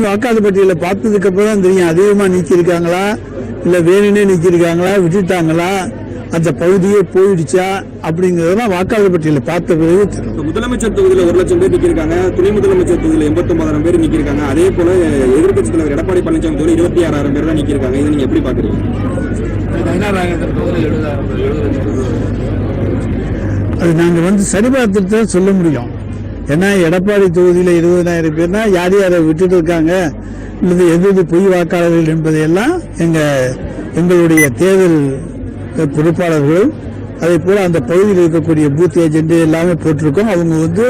வந்து வாக்காளர் பட்டியலை பார்த்ததுக்கு அப்புறம் தான் தெரியும் அதிகமா நீக்கியிருக்காங்களா? இல்ல வேணும்னே நீக்கியிருக்காங்களா? விட்டுட்டாங்களா? அந்த பகுதியே போயிடுச்சா? அப்படிங்கறதெல்லாம் வாக்காளர் பட்டியலை பார்த்த பிறகு முதலமைச்சர் தொகுதியில ஒரு லட்சம் பேர் நிக்கிருக்காங்க துணை முதலமைச்சர் தொகுதியில எண்பத்தி ஒன்பதாயிரம் பேர் நிக்கிருக்காங்க அதே போல எதிர்க்கட்சி தலைவர் எடப்பாடி பழனிசாமி தொகுதியில் இருபத்தி ஆறாயிரம் பேர் தான் நிக்கிருக்காங்க இதை நீங்க எப்படி பாக்குறீங்க அது நாங்க வந்து சரி பார்த்துட்டு தான் சொல்ல முடியும். ஏன்னா எடப்பாடி தொகுதியில இருபதாயிரம் பேர்னா யார் யாரை விட்டுட்டு இருக்காங்க? அல்லது எது எது பொய் வாக்காளர்கள் என்பதையெல்லாம் எங்க எங்களுடைய தேர்தல் பொறுப்பாளர்களும் அதே போல அந்த பகுதியில் இருக்கக்கூடிய பூத் ஏஜென்ட் எல்லாமே போட்டிருக்கோம். அவங்க வந்து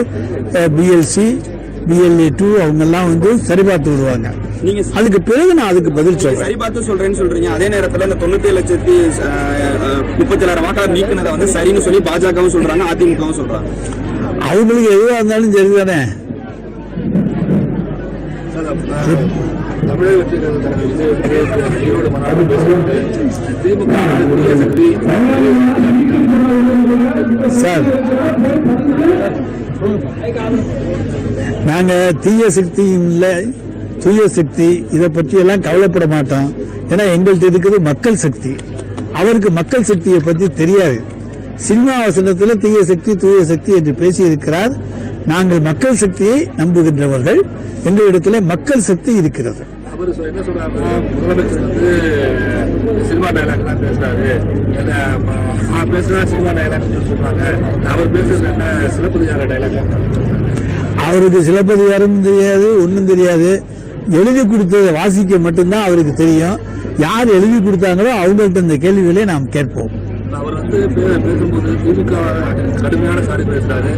பிஎல்சி பிஎல்ஏ டூ அவங்க எல்லாம் வந்து சரி பார்த்து விடுவாங்க. நீங்க அதுக்கு பிறகு நான் அதுக்கு பதில் சொல்றேன். சரி பார்த்து சொல்றேன்னு சொல்றீங்க. அதே நேரத்துல இந்த தொண்ணூத்தி லட்சத்தி முப்பத்தி ஏழாயிரம் வாக்காளர் நீக்கினதை வந்து சரின்னு சொல்லி பாஜகவும் சொல்றாங்க அதிமுகவும் சொல்றாங்க. அவங்களுக்கு எதுவாக இருந்தாலும் சரிதானே? சக்தி சார் நாங்க தீய சக்தியும் இல்லை தூய சக்தி இதை பற்றி எல்லாம் கவலைப்பட மாட்டோம். ஏன்னா எங்கள்கிட்ட இருக்கிறது மக்கள் சக்தி. அவருக்கு மக்கள் சக்தியை பற்றி தெரியாது. சினிமா வசனத்துல தீய சக்தி தூய சக்தி என்று பேசியிருக்கிறார். நாங்கள் மக்கள் சக்தியை நம்புகின்றவர்கள். எங்களிடத்துல மக்கள் சக்தி இருக்கிறது. அவருக்கு சிலப்பதிகாரம் தெரியாது ஒன்றும் தெரியாது. எழுதி கொடுத்ததை வாசிக்க மட்டும்தான் அவருக்கு தெரியும். யார் எழுதி கொடுத்தாங்களோ அவங்கள்ட்ட இந்த கேள்விகளை நாம் கேட்போம். அவர் வந்து பேசும்போது திமுக கடுமையான சாரி பேசுறாரு.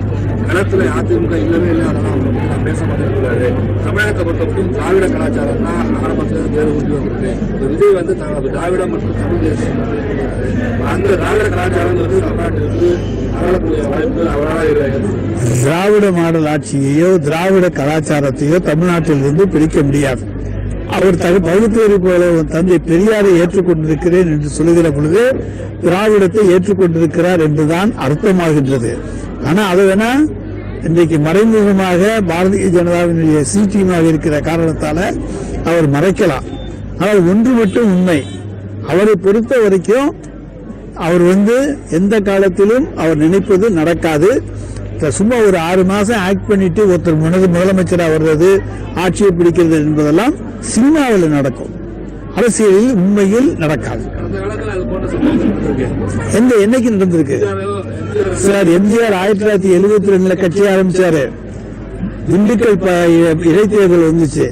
களத்துல அதிமுக இல்லவே இல்லை அதெல்லாம் அவர் வந்து நான் பேச மாட்டேங்கிறாரு. தமிழகத்தை பொறுத்தவரைக்கும் திராவிட கலாச்சாரம் தான் ஆரம்பத்தில் தேர்வு கொண்டு வந்திருக்கு. விஜய் வந்து த- திராவிடம் மற்றும் தமிழ் தேசியம் அந்த திராவிட கலாச்சாரம் வந்து தமிழ்நாட்டில் வாய்ப்பு அவரால் திராவிட மாடல் ஆட்சியையோ திராவிட கலாச்சாரத்தையோ தமிழ்நாட்டில் இருந்து பிரிக்க முடியாது. அவர் தக பகுத்தறிவு போல தந்தை பெரியாரை ஏற்றுக்கொண்டிருக்கிறேன் என்று சொல்லுகிற பொழுது திராவிடத்தை ஏற்றுக்கொண்டிருக்கிறார் என்றுதான் அர்த்தமாகின்றது. ஆனா அது வேணா இன்றைக்கு மறைமுகமாக பாரதிய ஜனதாவினுடைய சி இருக்கிற காரணத்தால அவர் மறைக்கலாம். ஆனால் ஒன்று மட்டும் உண்மை. அவரை பொறுத்த வரைக்கும் அவர் வந்து எந்த காலத்திலும் அவர் நினைப்பது நடக்காது. சும்மா ஒரு ஆறு மாசம் ஆக்ட் பண்ணிட்டு ஒருத்தர் முன்னது முதலமைச்சரா வர்றது ஆட்சியை பிடிக்கிறது என்பதெல்லாம் சினிமாவில் நடக்கும். அரசியலில் உண்மையில் நடக்காது. நடந்திருக்கு எந்த என்னைக்கு நடந்திருக்கு? சார் எம்ஜிஆர் ஆயிரத்தி தொள்ளாயிரத்தி எழுபத்தி ரெண்டுல கட்சி ஆரம்பிச்சாரு. திண்டுக்கல் இடைத்தேர்தல் வந்துச்சு.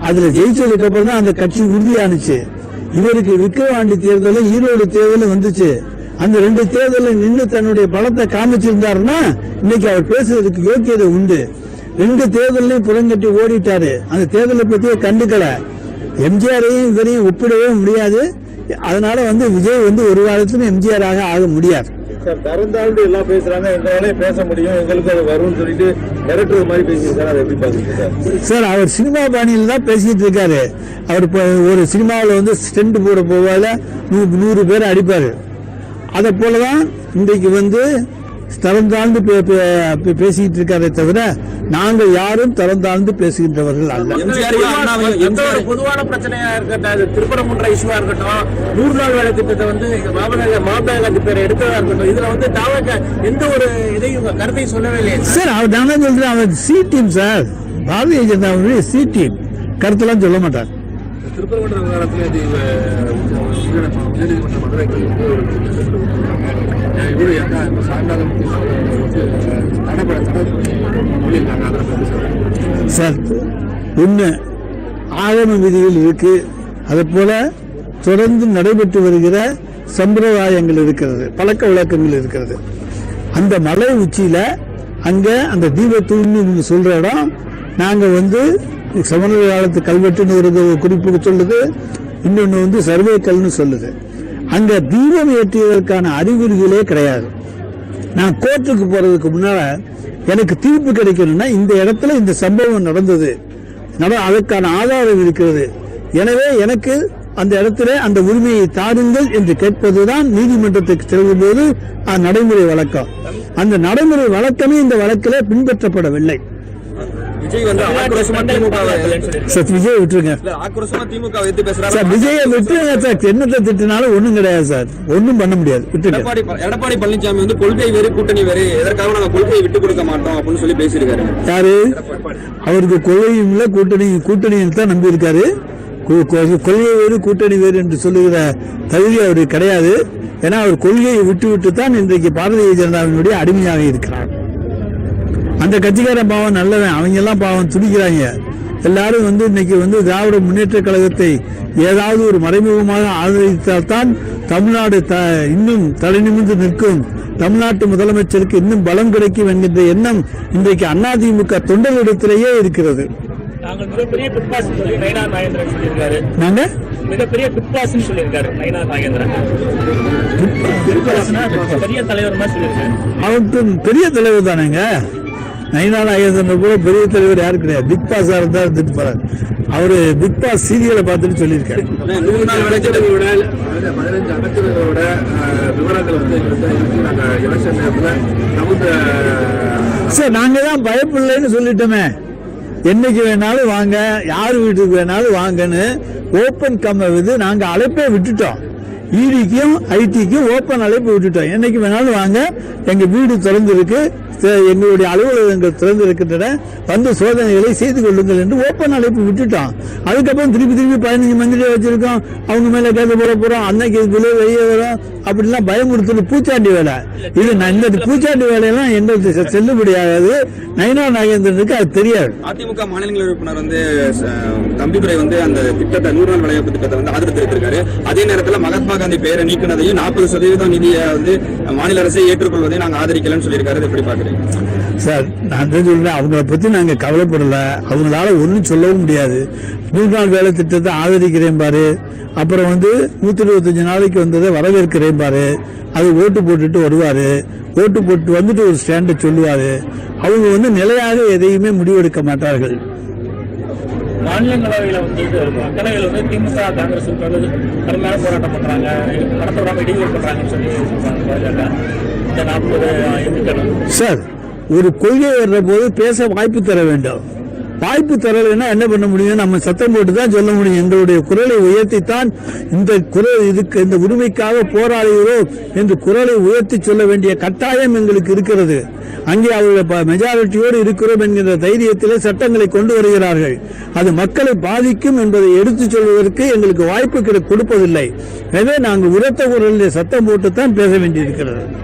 அதுல ஜெயிச்சதுக்கு அப்புறம் தான் அந்த கட்சி உறுதியானுச்சு. இவருக்கு விக்கிரவாண்டி தேர்தலும் ஈரோடு தேர்தலும் வந்துச்சு. அந்த ரெண்டு தேர்தலில் நின்று தன்னுடைய பலத்தை காமிச்சிருந்தாருன்னா இன்னைக்கு அவர் பேசுறதுக்கு யோக்கியதை உண்டு. ரெண்டு தேர்தலையும் புறங்கட்டி ஓடிட்டாரு. அந்த தேர்தலை பத்தியே கண்டுக்கல. எம்ஜிஆரையும் இவரையும் ஒப்பிடவே முடியாது. அதனால வந்து விஜய் வந்து ஒரு காலத்திலும் எம்ஜிஆர் ஆக ஆக முடியாது. சார் தரந்தாழ்ந்து எல்லாம் பேசுறாங்க. எங்களாலே பேச முடியும். எங்களுக்கு அது வரும்னு சொல்லிட்டு மிரட்டுறது மாதிரி பேசியிருக்காரு. எப்படி பாக்குறீங்க சார்? அவர் சினிமா பாணியில் தான் பேசிட்டு இருக்காரு. அவர் ஒரு சினிமாவில் வந்து ஸ்டெண்ட் போட போவால நூறு பேர் அடிப்பாரு. அதை போல தான் இன்றைக்கு வந்து தரம் தாழ்ந்து பே- பே- பே- பேசிட்டு இருக்காரே தவிர நாங்கள் யாரும் தரம் தாழ்ந்து பேசுகின்றவர்கள் அல்ல. எந்த ஒரு பொதுவான பிரச்சனையா இருக்கட்டும் திருப்பரங்குன்ற இஷ்யூவா இருக்கட்டும் நூறு நாள் வேலை திட்டத்தை வந்து மமதா காந்தி பேரை எடுத்ததா இருக்கட்டும் இதுல வந்து தாவக எந்த ஒரு இதையும் கருத்தையும் சொல்லவே இல்லையே சார். அவர் நான் தான் சொல்றேன் அவர் சி டீம் சார். பாரதிய ஜனதாவுடைய சி டீம் கருத்தெல்லாம் சொல்ல மாட்டார். திருப்பரங்குன்ற விவகாரத்தில் இது உயர்நீதிமன்ற மதுரைக்கு வந்து ஒரு இவரு என்ன சாயங்காலம் தடப்பட சார் சார் ஒன்று ஆகம விதிகள் இருக்கு. அதே போல தொடர்ந்து நடைபெற்று வருகிற சம்பிரதாயங்கள் இருக்கிறது பழக்க வழக்கங்கள் இருக்கிறது. அந்த மலை உச்சியில அங்க அந்த தீபத்தூண்னு நீங்க சொல்ற இடம் நாங்க வந்து சமண காலத்து கல்வெட்டுன்னு குறிப்புக்கு குறிப்பு சொல்லுது இன்னொன்று வந்து சர்வே கல்னு சொல்லுது. அங்கே தீபம் ஏற்றியதற்கான அறிகுறிகளே கிடையாது. நான் கோர்ட்டுக்கு போறதுக்கு முன்னால எனக்கு தீர்ப்பு கிடைக்கணும்னா இந்த இடத்துல இந்த சம்பவம் நடந்தது. நட அதற்கான ஆதாரம் இருக்கிறது. எனவே எனக்கு அந்த இடத்துல அந்த உரிமையை தாருங்கள் என்று கேட்பதுதான் நீதிமன்றத்துக்கு செல்லும் போது நடைமுறை வழக்கம். அந்த நடைமுறை வழக்கமே இந்த வழக்கில் பின்பற்றப்படவில்லை. விஜய் வந்து ஆக்ரோஷமா திமுக சார் விஜய் விட்டுருங்க. இல்ல ஆக்ரோஷமா திமுக எடுத்து பேசுறாரு. சார் விஜயை விட்டுருங்க சார். என்னத்தை திட்டினாலும் ஒண்ணும் கிடையாது சார். ஒண்ணும் பண்ண முடியாது. எடப்பாடி எடப்பாடி பழனிசாமி வந்து கொள்கை வேறு கூட்டணி வேறு எதற்காக நாங்க கொள்கையை விட்டு கொடுக்க மாட்டோம் அப்படின்னு சொல்லி பேசியிருக்காரு. யாரு? அவருக்கு கொள்கையும் இல்லை கூட்டணி கூட்டணியில் தான் நம்பி இருக்காரு. கொள்கை வேறு கூட்டணி வேறு என்று சொல்லுகிற தகுதி அவருக்கு கிடையாது. ஏன்னா அவர் கொள்கையை விட்டு விட்டு தான் இன்றைக்கு பாரதிய ஜனதாவினுடைய அடிமையாக இருக்கிறார். அந்த கட்சிக்காரன் பாவம் நல்லவன். அவங்க எல்லாம் பாவம் துடிக்கிறாங்க. எல்லாரும் வந்து இன்னைக்கு வந்து திராவிட முன்னேற்ற கழகத்தை ஏதாவது ஒரு மறைமுகமாக ஆதரித்தால்தான் தமிழ்நாடு த இன்னும் தலை நிமிர்ந்து நிற்கும். தமிழ்நாட்டு முதலமைச்சருக்கு இன்னும் பலம் கிடைக்கும் என்கின்ற எண்ணம் இன்றைக்கு அதிமுக தொண்டர்களிடத்திலேயே இருக்கிறது. நாங்க? மிகப்பெரிய பிக் பாஸ் சொல்லியிருக்காரு நயனா நாகேந்திரன் பெரிய தலைவர் மாதிரி சொல்லியிருக்காரு. அவருக்கு பெரிய தலைவர் தானேங்க? நயினா நாகேந்திரன் கூட பெரிய தலைவர் யாரும் கிடையாது. பிக் பாஸ் இருந்தா இருந்துட்டு போறாரு. அவரு பிக் பாஸ் சீரியலை பார்த்துட்டு சொல்லியிருக்காரு. நூறு நாள் பதினஞ்சு அமைச்சர்களோட விவரங்கள் வந்து எலெக்ஷன் நேரத்தில் சமூக சார் நாங்க தான் பயப்படலைன்னு சொல்லிட்டோமே. என்னைக்கு வேணாலும் வாங்க யார் வீட்டுக்கு வேணாலும் வாங்கன்னு ஓப்பன் கம்ம விது நாங்க அழைப்பே விட்டுட்டோம். இடிக்கும் ஐடிக்கும் ஓப்பன் அழைப்பு விட்டுட்டோம். என்னைக்கு வேணாலும் வாங்க. எங்க வீடு திறந்திருக்கு. எங்களுடைய அலுவலகங்கள் திறந்திருக்கின்றன. வந்து சோதனைகளை செய்து கொள்ளுங்கள் என்று ஓப்பன் அழைப்பு விட்டுட்டோம். அதுக்கப்புறம் திருப்பி திருப்பி பதினஞ்சு மந்திரியை வச்சிருக்கோம். அவங்க மேல கேட்டு போட போறோம். அன்னைக்கு விலை வெளியே வரும். அப்படிலாம் பயமுறுத்தல் பூச்சாண்டி வேலை. இது நான் இந்த பூச்சாண்டி வேலையெல்லாம் எங்களுக்கு செல்லுபடியாகாது நயனா நாகேந்திரனுக்கு அது தெரியாது. அதிமுக மாநிலங்கள் உறுப்பினர் வந்து தம்பிதுரை வந்து அந்த திட்டத்தை நூறு நாள் வேலைவாய்ப்பு திட்டத்தை வந்து ஆதரித்திருக்காரு அதே நேரத்துல மகாத்மா காந்தி பெயரை நீக்கினதையும் நாற்பது சதவீதம் நிதியை வந்து மாநில அரசை ஏற்றுக்கொள்வதையும் நாங்கள் ஆதரிக்கலன்னு சொல்லியிருக்காரு. எப்படி பாக்குறீங்க சார் நான் சொல்றேன் அவங்கள பத்தி நாங்க கவலைப்படல. அவங்களால ஒன்றும் சொல்லவும் முடியாது. நூறு நாள் வேலை திட்டத்தை ஆதரிக்கிறேன் பாரு. அப்புறம் வந்து நூத்தி இருபத்தஞ்சு நாளைக்கு வந்ததை வரவேற்கிறேன் பாரு. அது ஓட்டு போட்டுட்டு வருவாரு. ஓட்டு போட்டு வந்துட்டு ஒரு ஸ்டாண்டை சொல்லுவாரு. அவங்க வந்து நிலையாக எதையுமே முடிவெடுக்க மாட்டார்கள். மாநிலங்களவையில வந்து இது மக்களவையில் வந்து திமுக காங்கிரஸ் வந்து கடுமையான போராட்டம் பண்றாங்க. நடத்தப்படாம விடாம இடையூறு பண்றாங்கன்னு சொல்லி சொல்றாங்க. பாஜக. இந்த நாற்பது எம்பிக்கள் சார் ஒரு கொள்கை வர்ற போது பேச வாய்ப்பு தர வேண்டும். வாய்ப்பு தரலைன்னா என்ன பண்ண முடியும்? நம்ம சத்தம் போட்டு தான் சொல்ல முடியும். எங்களுடைய குரலை உயர்த்தித்தான் இந்த குரல் இதுக்கு இந்த உரிமைக்காக போராடுகிறோம் என்று குரலை உயர்த்தி சொல்ல வேண்டிய கட்டாயம் எங்களுக்கு இருக்கிறது. அங்கே அவர்கள் மெஜாரிட்டியோடு இருக்கிறோம் என்கிற தைரியத்திலே சட்டங்களை கொண்டு வருகிறார்கள். அது மக்களை பாதிக்கும் என்பதை எடுத்துச் சொல்வதற்கு எங்களுக்கு வாய்ப்பு கிடை- கொடுப்பதில்லை. எனவே நாங்கள் உரத்த குரலில் சத்தம் போட்டு தான் பேச வேண்டியிருக்கிறது.